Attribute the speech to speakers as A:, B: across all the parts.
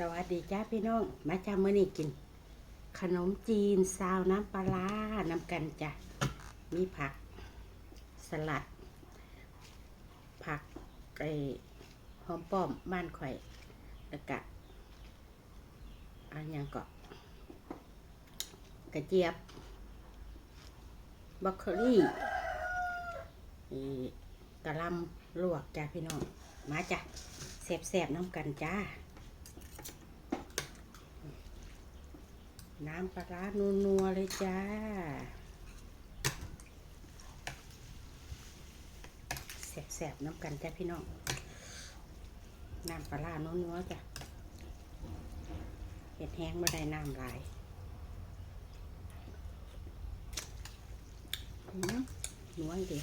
A: สวัสดีจ้าพี่น้อง มาจ้ามื้อนี้กิน ขนมจีนซาวน้ำปลาร้าน้ำกันจ้ะมีผัก สลัด ผักไอหอมป้อมบ้านข่อยแล้วก็อันยังก็กระเจี๊ยบบรอกโคลี่กระลำลวกจ้าพี่น้อง มาจ้ะแซ่บๆน้ำกันจ้า น้ำปลาร้านัวๆเลยจ้า แสบๆน้ำกันจ้าพี่น้อง น้ำปลาร้านัวๆจ้ะเห็ดแห้งไม่ได้น้ำหลายนัวอีกดี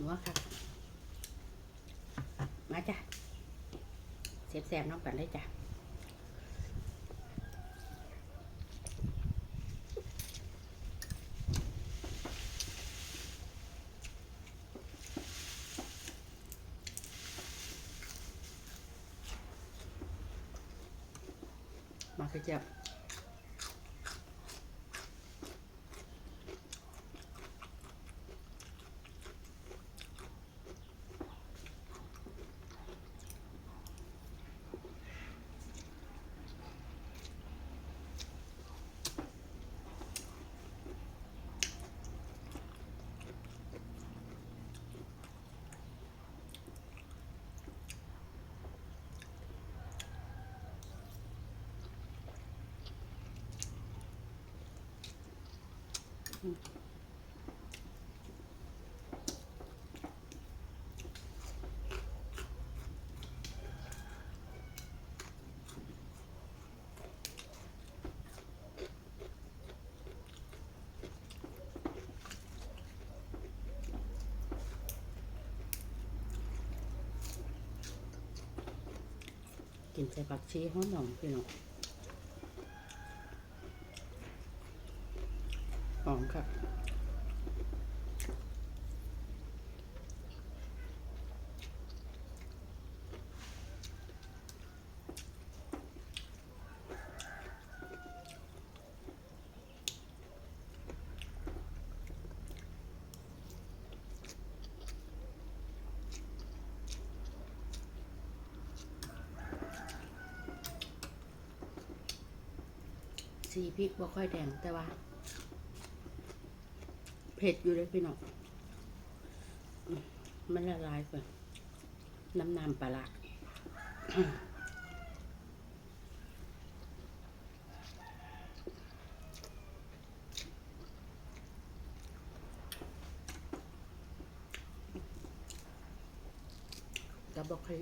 A: นัวครับ มาจ้ะแสบๆน้ำกันเลยจ้ะ มาคื กินใส่ผักชีหอมหอมพี่น้อง หอมครับสีพริกบ่ค่อยแดงแต่ว่า ผ็ดอยู่เลยพี่น้อง มันละลายก่อนน้ำน้ำปลากับบอกให้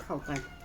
A: เข้ากัน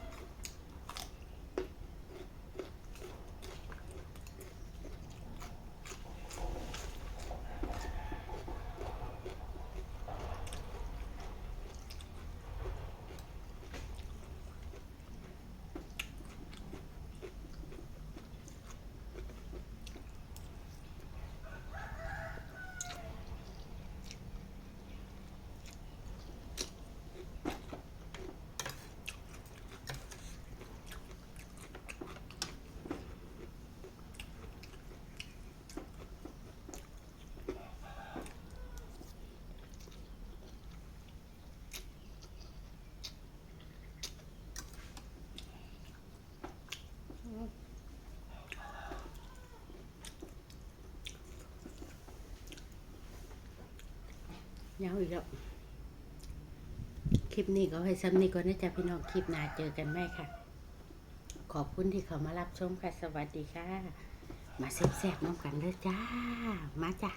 A: ยาวอีกแล้ว คลิปนี้ก็ให้ซ้ำนี้ก่อนนะจ๊ะพี่น้องคลิปหน้าเจอกันไหมค่ะ ขอบคุณที่เขามารับชมค่ะ สวัสดีค่ะ มาแซ่บๆน้องกันเลยจ้า มาจ้ะ